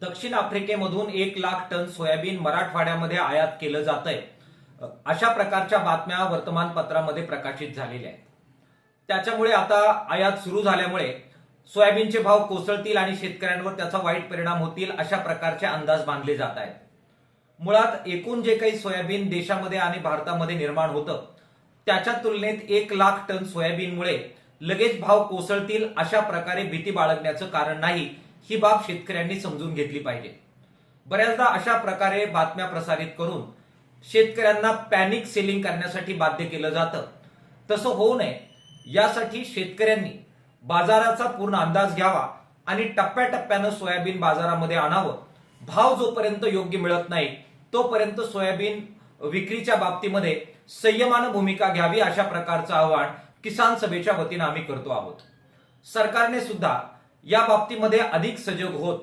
दक्षिण आफ्रिकेमधून एक lakh ton soybean मराठवाड्यामध्ये आयात केलं जात आहे अशा प्रकारच्या बातम्या वर्तमानपत्रामध्ये प्रकाशित झालेल्या आहेत. त्याच्यामुळे आता आयात सुरू झाल्यामुळे सोयाबीनचे भाव कोसळतील आणि शेतकऱ्यांवर त्याचा वाईट परिणाम होतील अशा प्रकारचे अंदाज बांधले जात आहेत. मुळात एकूण जे काही सोयाबीन देशामध्ये आणि भारतामध्ये निर्माण होतं त्याच्या तुलनेत एक लाख टन सोयाबीनमुळे लगेच भाव कोसळतील अशा प्रकारे भीती बाळगण्याचं कारण नाही ही बाब शेतकऱ्यांनी समजून घेतली पाहिजे. बऱ्याचदा अशा प्रकारे बातम्या प्रसारित करून शेतकऱ्यांना पॅनिक सेलिंग करण्यासाठी बाध्य केलं जातं. तसं होऊ नये. यासाठी शेतकऱ्यांनी बाजाराचा पूर्ण अंदाज घ्यावा आणि टप्प्याटप्प्यानं सोयाबीन बाजारामध्ये आणावं. भाव जोपर्यंत योग्य मिळत नाही तोपर्यंत सोयाबीन विक्रीच्या बाबतीमध्ये संयमानं भूमिका घ्यावी अशा प्रकारचं आवाहन किसान सभेच्या वतीनं आम्ही करतो आहोत. सरकारने सुद्धा या बाबतीमध्ये अधिक सजग होत.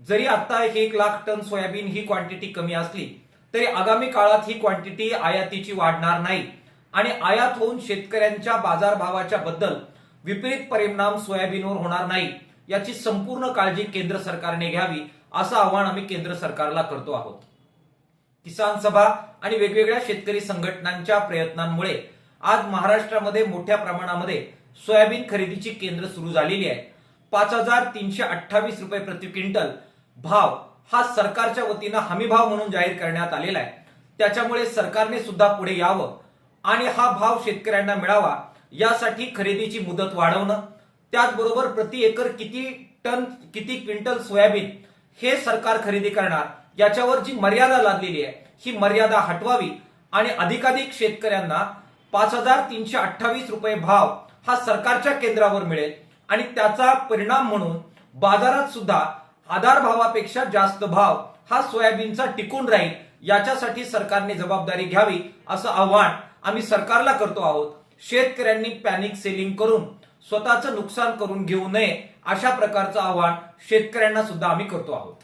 जरी आता एक लाख टन सोयाबीन ही क्वांटिटी कमी असली तरी आगामी काळात ही क्वांटिटी आयातीची वाढणार नाही. आणि आयात होऊन शेतकऱ्यांच्या बाजारभावाच्या बद्दल विपरीत परिणाम सोयाबीनवर होणार नाही याची संपूर्ण काळजी केंद्र सरकारने घ्यावी असं आवाहन आम्ही केंद्र सरकारला करतो आहोत. किसान सभा आणि वेगवेगळ्या शेतकरी संघटनांच्या प्रयत्नांमुळे आज महाराष्ट्रामध्ये मोठ्या प्रमाणामध्ये सोयाबीन खरेदीची केंद्र सुरू झालेली आहे. पाच हजार तीनशे अठ्ठावीस रुपये प्रति क्विंटल भाव हा सरकारच्या वतीनं हमी भाव म्हणून जाहीर करण्यात आलेला आहे. त्याच्यामुळे सरकारने सुद्धा पुढे यावं आणि हा भाव शेतकऱ्यांना मिळावा यासाठी खरेदीची मुदत वाढवणं त्याचबरोबर प्रति एकर किती टन किती क्विंटल सोयाबीन हे सरकार खरेदी करणार याच्यावर जी मर्यादा लादलेली आहे ही मर्यादा हटवावी आणि अधिकाधिक शेतकऱ्यांना पाच हजार तीनशे अठ्ठावीस रुपये भाव हा सरकारच्या केंद्रावर मिळेल. आणि त्याचा परिणाम म्हणून बाजारात सुद्धा आधार भावापेक्षा जास्त भाव हा सोयाबीनचा टिकून राहील याच्यासाठी सरकारने जबाबदारी घ्यावी असं आव्हान आम्ही सरकारला करतो आहोत. शेतकऱ्यांनी पॅनिक सेलिंग करून स्वतःचं नुकसान करून घेऊ नये अशा प्रकारचं आव्हान शेतकऱ्यांना सुद्धा आम्ही करतो आहोत.